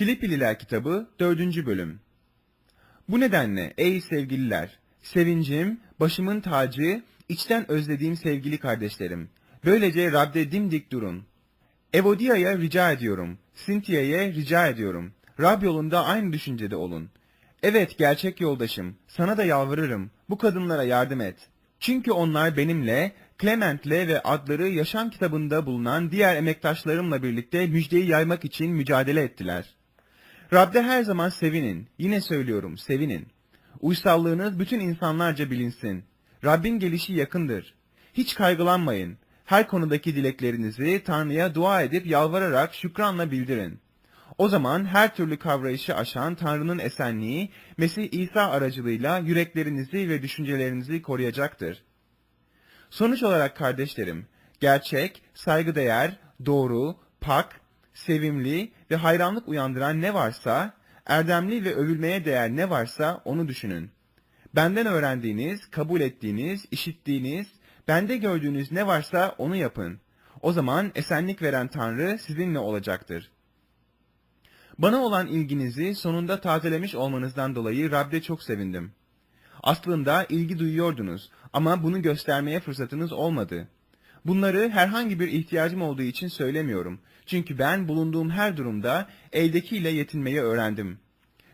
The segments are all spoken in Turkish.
Filipililer kitabı 4. bölüm. Bu nedenle ey sevgililer, sevincim, başımın tacı, içten özlediğim sevgili kardeşlerim. Böylece Rab'de dimdik durun. Evodia'ya rica ediyorum, Cynthia'ya rica ediyorum. Rab yolunda aynı düşüncede olun. Evet gerçek yoldaşım, sana da yalvarırım, bu kadınlara yardım et. Çünkü onlar benimle, Clement'le ve adları yaşam kitabında bulunan diğer emektaşlarımla birlikte müjdeyi yaymak için mücadele ettiler. Rab'de her zaman sevinin. Yine söylüyorum, sevinin. Uysallığınız bütün insanlarca bilinsin. Rabbin gelişi yakındır. Hiç kaygılanmayın. Her konudaki dileklerinizi Tanrı'ya dua edip yalvararak şükranla bildirin. O zaman her türlü kavrayışı aşan Tanrı'nın esenliği Mesih İsa aracılığıyla yüreklerinizi ve düşüncelerinizi koruyacaktır. Sonuç olarak kardeşlerim, gerçek, saygıdeğer, doğru, pak, sevimli ve hayranlık uyandıran ne varsa, erdemli ve övülmeye değer ne varsa onu düşünün. Benden öğrendiğiniz, kabul ettiğiniz, işittiğiniz, bende gördüğünüz ne varsa onu yapın. O zaman esenlik veren Tanrı sizinle olacaktır. Bana olan ilginizi sonunda tazelemiş olmanızdan dolayı Rab'de çok sevindim. Aslında ilgi duyuyordunuz ama bunu göstermeye fırsatınız olmadı. Bunları herhangi bir ihtiyacım olduğu için söylemiyorum. Çünkü ben bulunduğum her durumda eldekiyle yetinmeyi öğrendim.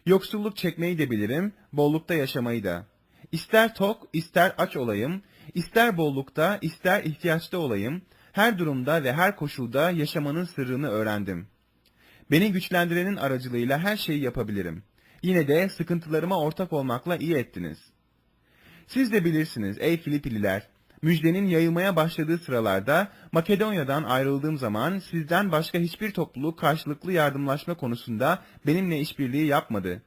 Yoksulluk çekmeyi de bilirim, bollukta yaşamayı da. İster tok, ister aç olayım, ister bollukta, ister ihtiyaçta olayım, her durumda ve her koşulda yaşamanın sırrını öğrendim. Beni güçlendirenin aracılığıyla her şeyi yapabilirim. Yine de sıkıntılarıma ortak olmakla iyi ettiniz. Siz de bilirsiniz ey Filipililer, müjdenin yayılmaya başladığı sıralarda Makedonya'dan ayrıldığım zaman sizden başka hiçbir topluluk karşılıklı yardımlaşma konusunda benimle işbirliği yapmadı.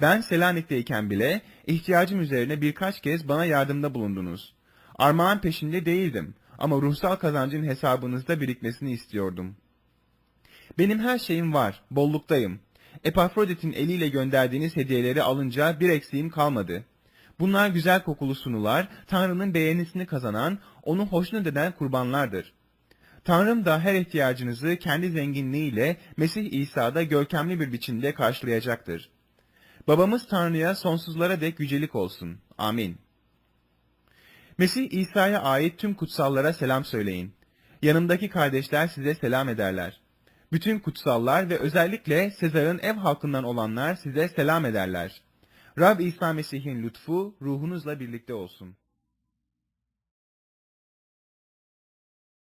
Ben Selanik'teyken bile ihtiyacım üzerine birkaç kez bana yardımda bulundunuz. Armağan peşinde değildim ama ruhsal kazancın hesabınızda birikmesini istiyordum. Benim her şeyim var, bolluktayım. Epafrodit'in eliyle gönderdiğiniz hediyeleri alınca bir eksiğim kalmadı. Bunlar güzel kokulu sunular, Tanrı'nın beğenisini kazanan, onu hoşnut eden kurbanlardır. Tanrım da her ihtiyacınızı kendi zenginliğiyle Mesih İsa'da görkemli bir biçimde karşılayacaktır. Babamız Tanrı'ya sonsuzlara dek yücelik olsun. Amin. Mesih İsa'ya ait tüm kutsallara selam söyleyin. Yanımdaki kardeşler size selam ederler. Bütün kutsallar ve özellikle Sezar'ın ev halkından olanlar size selam ederler. Rab İsa Mesih'in lütfu ruhunuzla birlikte olsun.